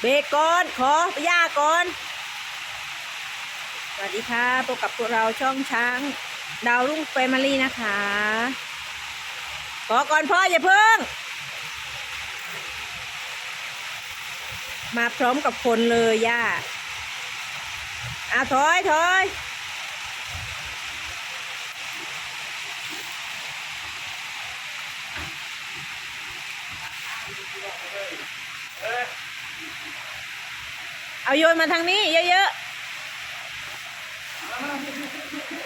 เบรกก่อนขอย่าก่อน สวัสดีค่ะพบกับพวกเราช่องช้าง ดาวรุ่งแฟมิลี่นะคะ ขอก่อนพ่ออย่าเพิ่ง มาพร้อมกับคนเลยย่าอะถอยถอยเอ เอาโยนมาทางนี้เยอะๆ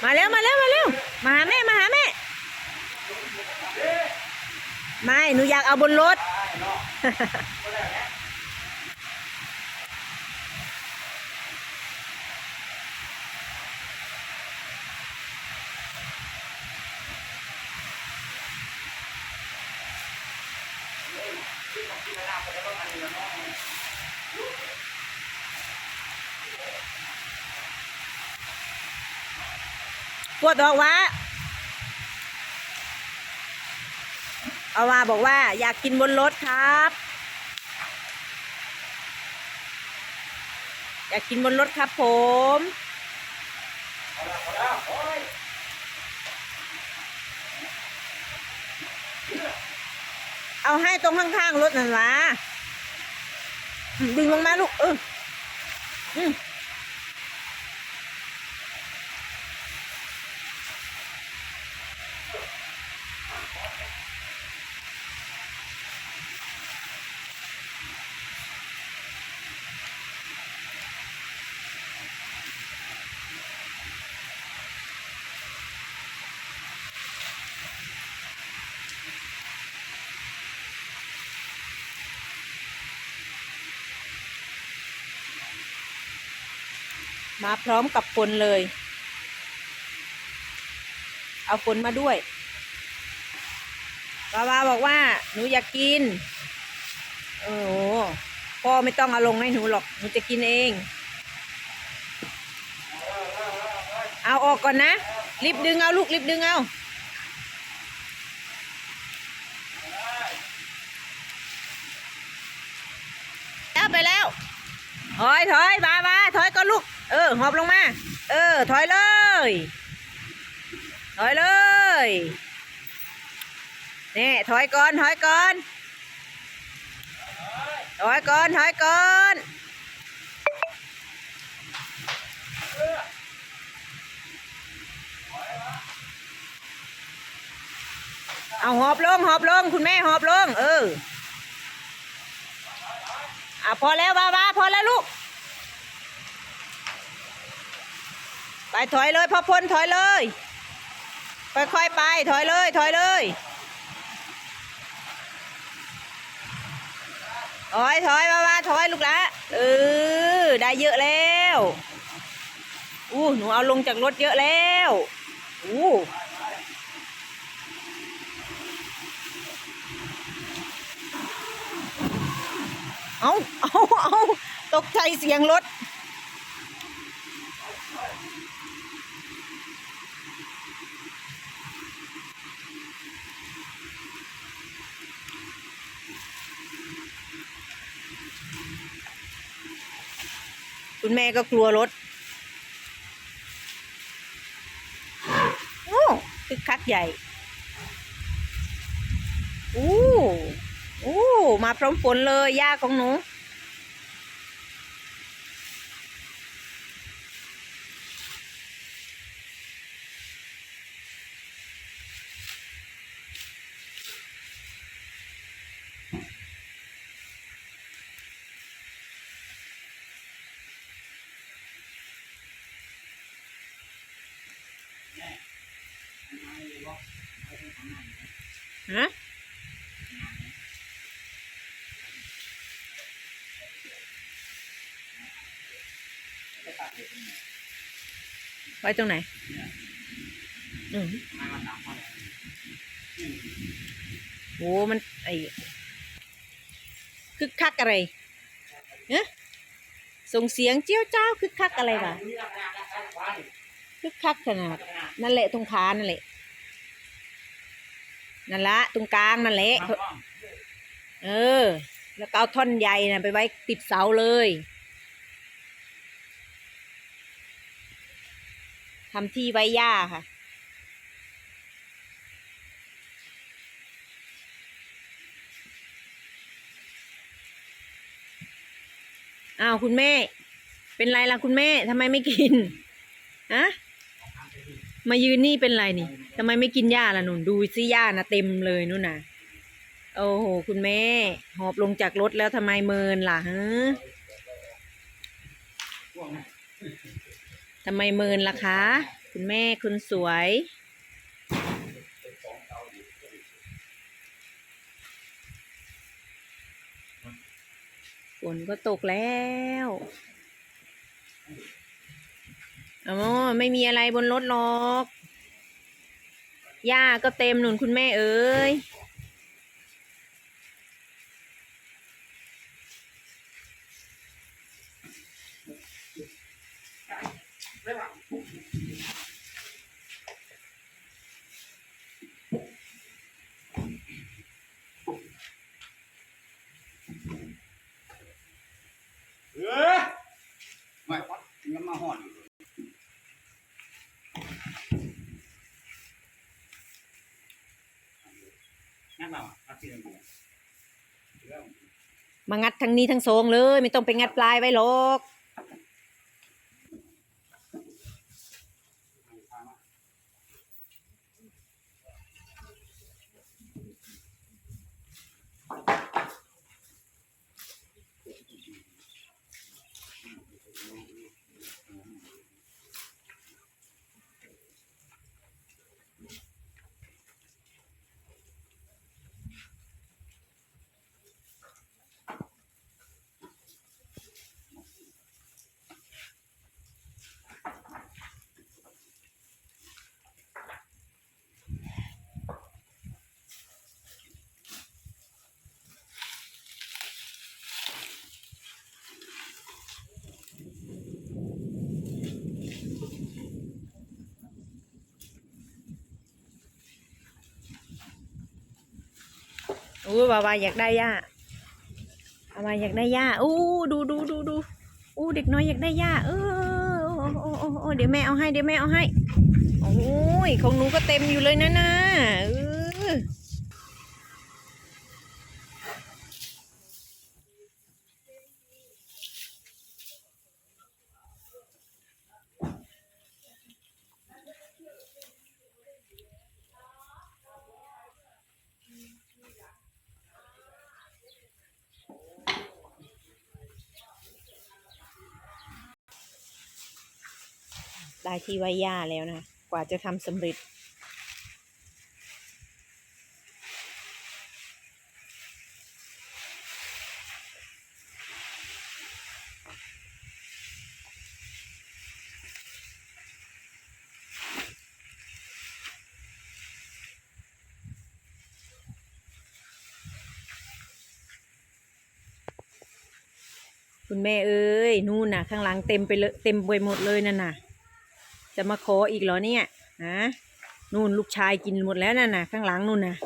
มาแล้วมาแล้วมาแล้วมาหาแม่มาหาแม่ ไม่ หนูอยากเอาบนรถ ปวดบอกว่าเอาว่าบอกว่า อยากกินบนรถครับ อยากกินบนรถครับผมเอาให้ตรงข้างๆรถนั่นะดึงลงมาลูกเอออืม มาพร้อมกับฝนเลย เอาฝนมาด้วย วาวาบอกว่า หนูอยากกิน โอ้โหพ่อไม่ต้องเอาลงให้หนูหรอก หนูจะกินเอง เอาออกก่อนนะ รีบดึงเอาลูกรีบดึงเอาแล้วไปแล้ว ถอยถอยมามาถอยก็ลูก เออ หอบลงมา เออ ถอยเลย ถอยเลย นี่ถอยก่อนถอยก่อนถอยก่อนถอยก่อนเอาหอบลงหอบลงคุณแม่หอบลงเอออะพอแล้ววาวาพอแล้วลูก ไปถอยเลยพอพลถอยเลยค่อยๆไปถอยเลยถอยเลย ถอยถอยมามาถอยลูกละเออได้เยอะแล้วอู้หนูเอาลงจากรถเยอะแล้วอู้เอาเอาเอาตกใจเสียงรถ คุณแม่ก็กลัวรถโอ้คึกคักใหญ่อู้อู้มาพร้อมฝนเลยย่าของหนู ฮะไว้ตรงไหน อืมโหมันไอคึกคักอะไรเนี่ยส่งเสียงเจี้ยวเจ้าคึกคักอะไรวะ คึกคักขนาดนั่นแหละตรงขานั่นแหละนั่นละตรงกลางนั่นแหละเออ แล้วก็เอาท่อนใยนะไปไว้ติดเสาเลยทำที่ไว้หญ้าค่ะอ้าวคุณแม่ เป็นไรล่ะคุณแม่ทำไมไม่กินฮะ มายืนนี่เป็นไรนี่ทำไมไม่กินหญ้าล่ะหนุนดูซิหญ้านะเต็มเลยนู่นน่ะ โอ้โห คุณแม่ หอบลงจากรถแล้วทำไมเมินล่ะฮะทำไมเมินล่ะคะ คุณแม่คุณสวย ฝนก็ตกแล้ว อ๋อไม่มีอะไรบนรถหรอกหญ้าก็เต็มหนุนคุณแม่เอ้ยเออไม่วัดยังมาห่อนอยู่างเราอะอาเซียนกูมางัดทั้งนี้ทั้งโซงเลย ไม่ต้องไปงัดปลายไว้หรอก อู้บาวาอยากได้ย่าบาวาอยากได้ย่าอู้ดูดูดูดูอู้เด็กน้อยอยากได้ย่าเออโอ้โอ้โอ้เดี๋ยวแม่เอาให้เดี๋ยวแม่เอาให้โอ้ยของหนูก็เต็มอยู่เลยนะนะเอ ได้ที่ไว้ย่าแล้วนะ กว่าจะทำสำเร็จ คุณแม่เอ้ย นู่นน่ะ ข้างหลังเต็มไปเลยเต็มไปหมดเลยนั่นน่ะ จะมาขออีกเหรอเนี่ยฮะนู่นลูกชายกินหมดแล้วนั่นน่ะ ข้างหลังนู่นน่ะ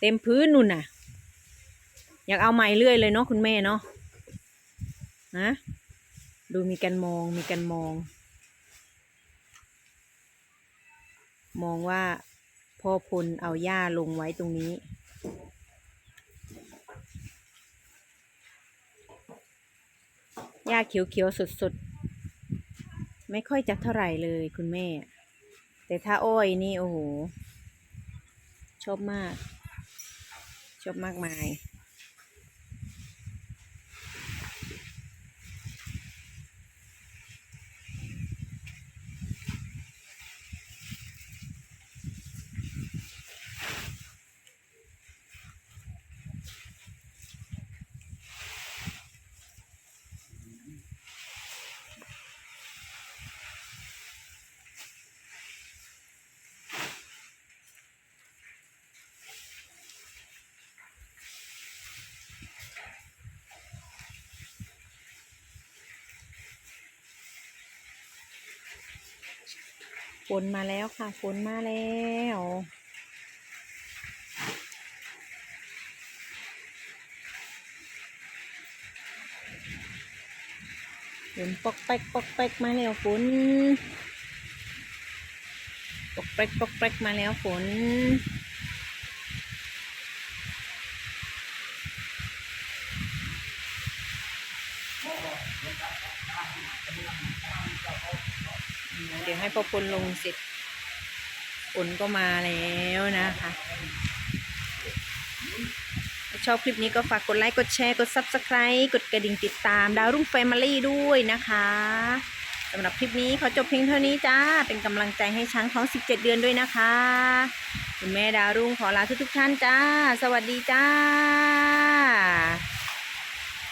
เต็มพื้นนู่นน่ะ อยากเอาใหม่เรื่อยเลยเนาะคุณแม่เนาะฮะดูมีกันมองมีกันมอง มองว่าพ่อพลเอาหญ้าลงไว้ตรงนี้ หญ้าเขียวๆสดๆ ไม่ค่อยจะเท่าไหร่เลยคุณแม่ แต่ถ้าอ้อยนี่โอ้โห ชอบมาก ชอบมากมาย ฝนมาแล้วค่ะ ฝนมาแล้ว ฝนปอกแป๊กปอกแป๊กมาแล้วฝน ปอกแป๊กปอกแป๊กมาแล้วฝน พอพลลงเสร็จฝนก็มาแล้วนะคะถ้าชอบคลิปนี้ก็ฝากกดไลค์ กดแชร์ กด Subscribe กดกระดิ่งติดตามดาวรุ่งแฟมิลี่ด้วยนะคะสำหรับคลิปนี้ขอจบเพียงเท่านี้จ้า เป็นกำลังใจให้ช้างท้อง 17 เดือนด้วยนะคะ คุณแม่ดาวรุ่งขอลาทุกๆท่านจ้า สวัสดีจ้า